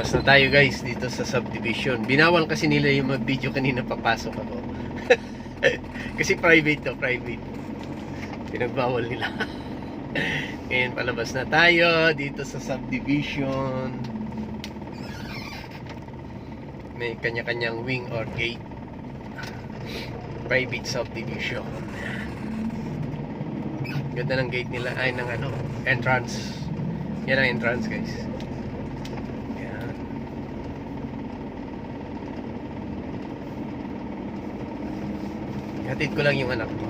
Labas na tayo guys dito sa subdivision. Binawal kasi nila yung mag-video kanina papasok ako. kasi private to, private. Pinagbawal nila. Ngayon palabas na tayo dito sa subdivision. May kanya-kanyang wing or gate. Private subdivision. Ganda ng gate nila ay ng ano, entrance. Yan ang entrance guys. Yan. Hatid ko lang yung anak ko.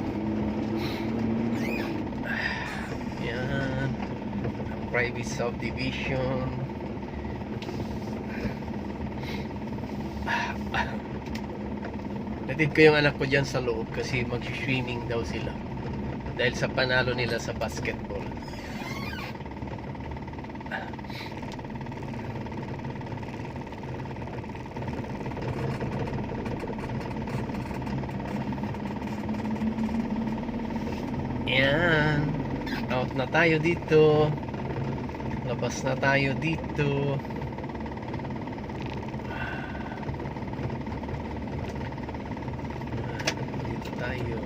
Yan. Private subdivision. Hatid ko yung anak ko dyan sa loob kasi mag-swimming daw sila. Dahil sa panalo nila sa basketball. Yan. Out na tayo dito. Labas na tayo dito. Dito tayo.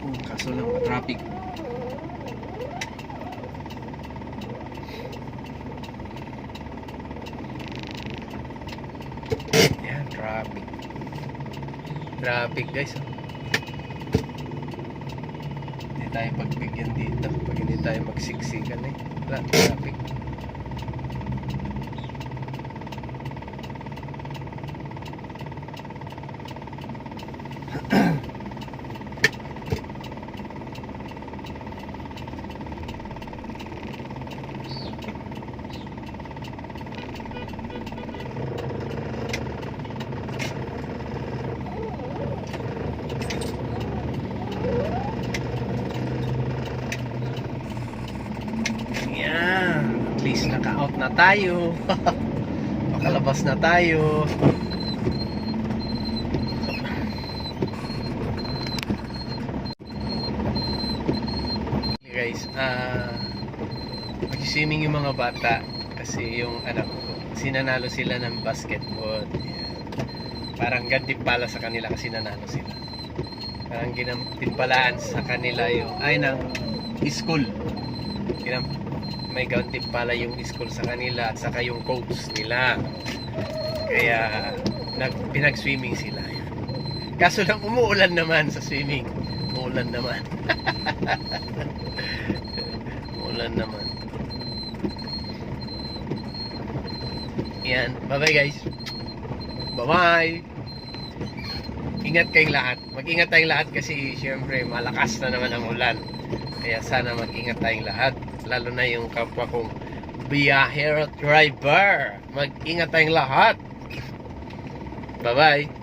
Oh, kaso lang traffic. Yan, traffic. Traffic guys. oh. Hindi tayo pagbigyan dito. Pag hindi tayo magsiksikan eh. Traffic. Yan. At least naka-out na tayo. Makalabas na tayo. Guys, ah mag-swimming yung mga bata kasi yung anak ko, sinanalo sila ng basketball. Yan. Parang gantimpala sa kanila kasi nanalo sila. Parang ginampimpalaan sa kanila yung, ay, ng school. Ginam, may gantimpala yung school sa kanila at saka yung coach nila. Kaya, nag, pinag-swimming sila. Kaso lang umuulan naman sa swimming. Umuulan naman. umuulan naman. Yan. Bye-bye guys. Bye-bye. Ingat kayong lahat. Mag-ingat tayong lahat kasi syempre malakas na naman ang ulan. Kaya sana mag-ingat tayong lahat. Lalo na yung kapwa kong biyahero driver. Mag-ingat tayong lahat. Bye-bye.